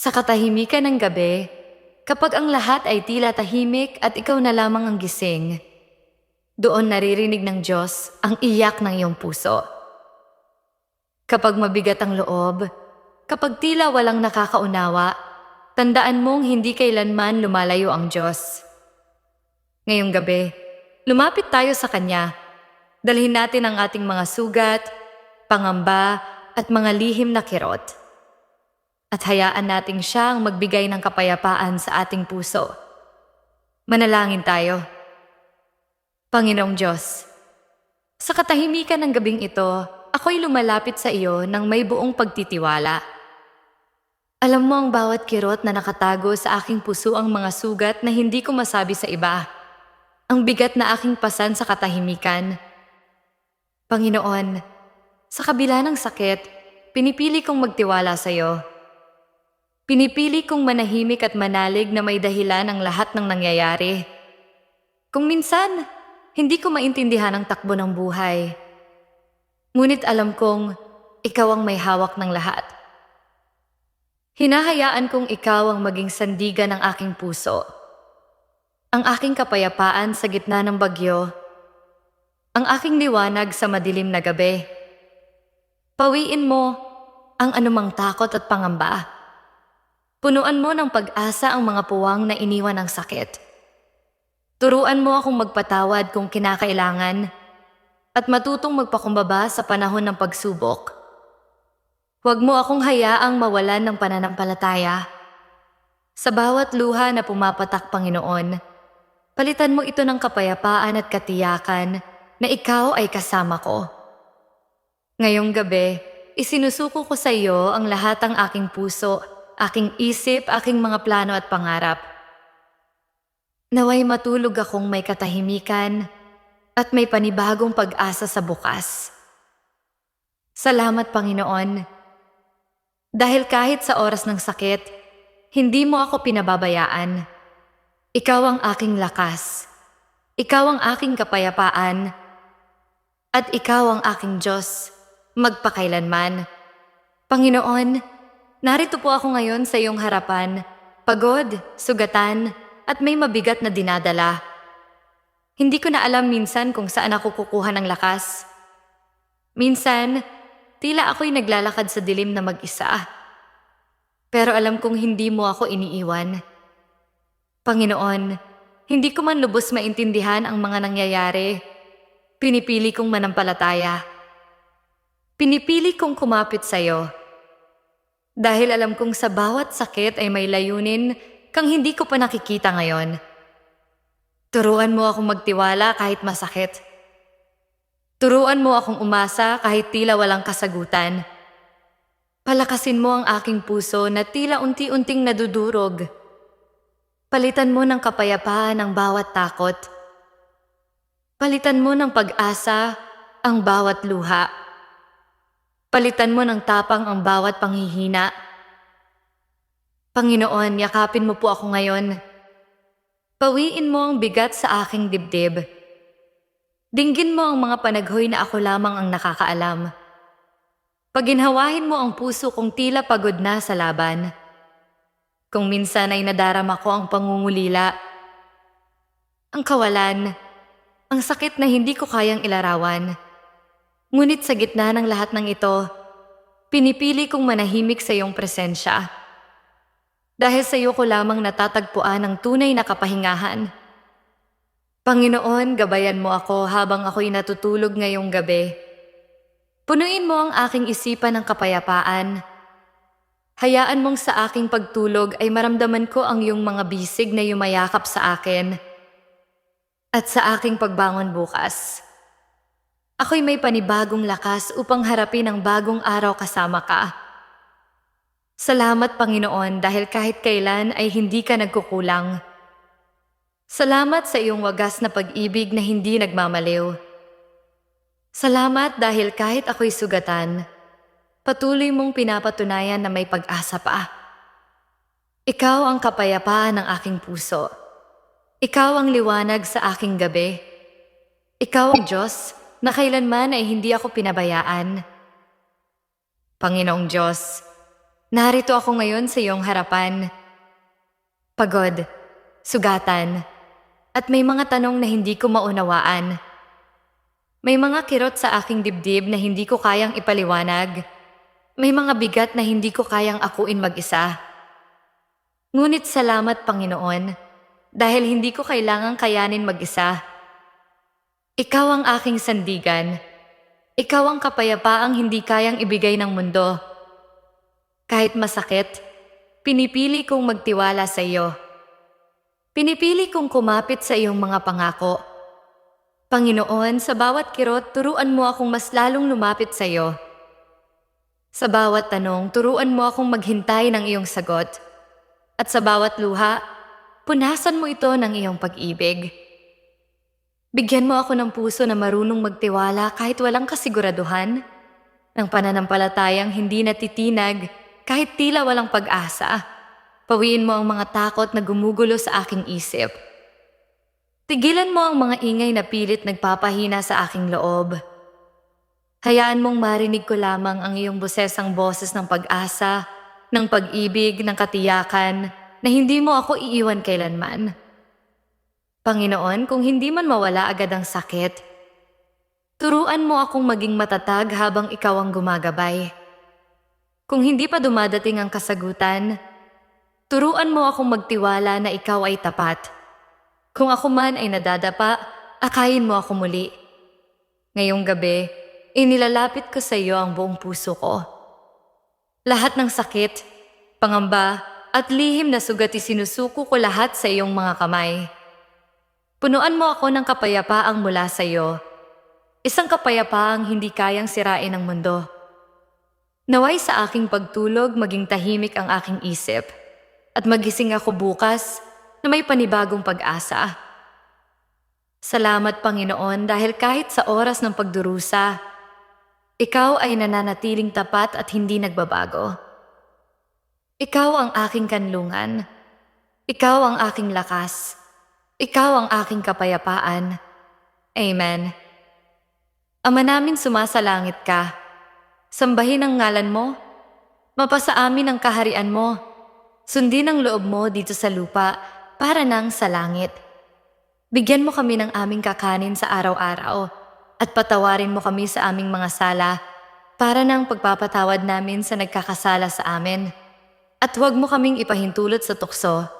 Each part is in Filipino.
Sa katahimikan ng gabi, kapag ang lahat ay tila tahimik at ikaw na lamang ang gising, doon naririnig ng Diyos ang iyak ng iyong puso. Kapag mabigat ang loob, kapag tila walang nakakaunawa, tandaan mong hindi kailanman lumalayo ang Diyos. Ngayong gabi, lumapit tayo sa Kanya. Dalhin natin ang ating mga sugat, pangamba, at mga lihim na kirot. At hayaan nating siya ang magbigay ng kapayapaan sa ating puso. Manalangin tayo. Panginoong Diyos, sa katahimikan ng gabing ito, ako'y lumalapit sa iyo ng may buong pagtitiwala. Alam mo ang bawat kirot na nakatago sa aking puso ang mga sugat na hindi ko masabi sa iba. Ang bigat na aking pasan sa katahimikan. Panginoon, sa kabila ng sakit, pinipili kong magtiwala sa iyo. Pinipili kong manahimik at manalig na may dahilan ang lahat ng nangyayari. Kung minsan, hindi ko maintindihan ang takbo ng buhay. Ngunit alam kong ikaw ang may hawak ng lahat. Hinahayaan kong ikaw ang maging sandigan ng aking puso. Ang aking kapayapaan sa gitna ng bagyo. Ang aking liwanag sa madilim na gabi. Pawiin mo ang anumang takot at pangamba. Punuan mo ng pag-asa ang mga puwang na iniwan ng sakit. Turuan mo akong magpatawad kung kinakailangan at matutong magpakumbaba sa panahon ng pagsubok. Huwag mo akong hayaang mawalan ng pananampalataya. Sa bawat luha na pumapatak, Panginoon, palitan mo ito ng kapayapaan at katiyakan na ikaw ay kasama ko. Ngayong gabi, isinusuko ko sa iyo ang lahat ng aking puso, aking isip, aking mga plano at pangarap. Naway matulog akong may katahimikan at may panibagong pag-asa sa bukas. Salamat Panginoon. Dahil kahit sa oras ng sakit, hindi mo ako pinababayaan. Ikaw ang aking lakas. Ikaw ang aking kapayapaan. At ikaw ang aking Diyos, magpakailanman. Panginoon, narito po ako ngayon sa iyong harapan, pagod, sugatan, at may mabigat na dinadala. Hindi ko na alam minsan kung saan ako kukuha ng lakas. Minsan, tila ako'y naglalakad sa dilim na mag-isa. Pero alam kong hindi mo ako iniiwan. Panginoon, hindi ko man lubos maintindihan ang mga nangyayari. Pinipili kong manampalataya. Pinipili kong kumapit sa iyo. Dahil alam kong sa bawat sakit ay may layunin kang hindi ko pa nakikita ngayon. Turuan mo akong magtiwala kahit masakit. Turuan mo akong umasa kahit tila walang kasagutan. Palakasin mo ang aking puso na tila unti-unting nadudurog. Palitan mo ng kapayapaan ang bawat takot. Palitan mo ng pag-asa ang bawat luha. Palitan mo ng tapang ang bawat panghihina. Panginoon, yakapin mo po ako ngayon. Pawiin mo ang bigat sa aking dibdib. Dinggin mo ang mga panaghoy na ako lamang ang nakakaalam. Paginhawahin mo ang puso kong tila pagod na sa laban. Kung minsan ay nadarama ko ang pangungulila, ang kawalan, ang sakit na hindi ko kayang ilarawan. Ngunit sa gitna ng lahat ng ito, pinipili kong manahimik sa iyong presensya. Dahil sa iyo ko lamang natatagpuan ang tunay na kapahingahan. Panginoon, gabayan mo ako habang ako'y natutulog ngayong gabi. Punuin mo ang aking isipan ng kapayapaan. Hayaan mong sa aking pagtulog ay maramdaman ko ang iyong mga bisig na yumayakap sa akin. At sa aking pagbangon bukas, ako'y may panibagong lakas upang harapin ang bagong araw kasama ka. Salamat Panginoon dahil kahit kailan ay hindi ka nagkukulang. Salamat sa iyong wagas na pag-ibig na hindi nagmamaliw. Salamat dahil kahit ako'y sugatan, patuloy mong pinapatunayan na may pag-asa pa. Ikaw ang kapayapaan ng aking puso. Ikaw ang liwanag sa aking gabi. Ikaw ang Diyos na kailanman ay hindi ako pinabayaan. Panginoong Diyos, Narito ako ngayon sa iyong harapan. Pagod, sugatan, at may mga tanong na hindi ko maunawaan. May mga kirot sa aking dibdib na hindi ko kayang ipaliwanag. May mga bigat na hindi ko kayang akuin mag-isa. Ngunit salamat Panginoon dahil hindi ko kailangang kayanin mag-isa. Ikaw ang aking sandigan. Ikaw ang kapayapaang hindi kayang ibigay ng mundo. Kahit masakit, pinipili kong magtiwala sa iyo. Pinipili kong kumapit sa iyong mga pangako. Panginoon, sa bawat kirot, turuan mo akong mas lalong lumapit sa iyo. Sa bawat tanong, turuan mo akong maghintay ng iyong sagot. At sa bawat luha, punasan mo ito ng iyong pag-ibig. Bigyan mo ako ng puso na marunong magtiwala kahit walang kasiguraduhan, ng pananampalatayang hindi natitinag kahit tila walang pag-asa. Pawiin mo ang mga takot na gumugulo sa aking isip. Tigilan mo ang mga ingay na pilit nagpapahina sa aking loob. Hayaan mong marinig ko lamang ang iyong bosesang boses ng pag-asa, ng pag-ibig, ng katiyakan, na hindi mo ako iiwan kailanman. Panginoon, kung hindi man mawala agad ang sakit, turuan mo akong maging matatag habang ikaw ang gumagabay. Kung hindi pa dumadating ang kasagutan, turuan mo akong magtiwala na ikaw ay tapat. Kung ako man ay nadadapa, akayin mo ako muli. Ngayong gabi, inilalapit ko sa iyo ang buong puso ko. Lahat ng sakit, pangamba, at lihim na sugat isinusuko ko lahat sa iyong mga kamay. Punuan mo ako ng kapayapaang mula sa iyo. Isang kapayapaang hindi kayang sirain ng mundo. Naway sa aking pagtulog maging tahimik ang aking isip at magising ako bukas na may panibagong pag-asa. Salamat Panginoon dahil kahit sa oras ng pagdurusa, ikaw ay nananatiling tapat at hindi nagbabago. Ikaw ang aking kanlungan. Ikaw ang aking lakas. Ikaw ang aking kapayapaan. Amen. Ama namin sumasalangit ka. Sambahin ang ngalan mo. Mapasa amin ang kaharian mo. Sundin ang loob mo dito sa lupa para nang sa langit. Bigyan mo kami ng aming kakanin sa araw-araw at patawarin mo kami sa aming mga sala para nang pagpapatawad namin sa nagkakasala sa amin. At huwag mo kaming ipahintulot sa tukso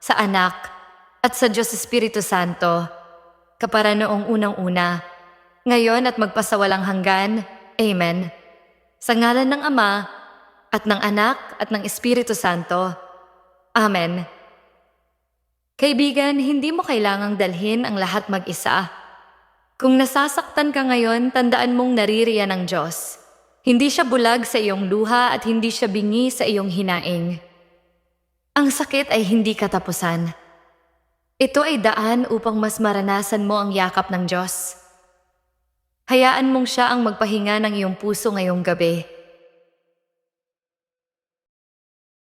sa Anak, at sa Diyos Espiritu Santo, kapara noong unang-una, ngayon at magpasawalang hanggan. Amen. Sa ngalan ng Ama, at ng Anak, at ng Espiritu Santo. Amen. Kaibigan, hindi mo kailangang dalhin ang lahat mag-isa. Kung nasasaktan ka ngayon, tandaan mong naririyan ng Diyos. Hindi siya bulag sa iyong luha at hindi siya bingi sa iyong hinaing. Ang sakit ay hindi katapusan. Ito ay daan upang mas maranasan mo ang yakap ng Diyos. Hayaan mong siya ang magpahinga ng iyong puso ngayong gabi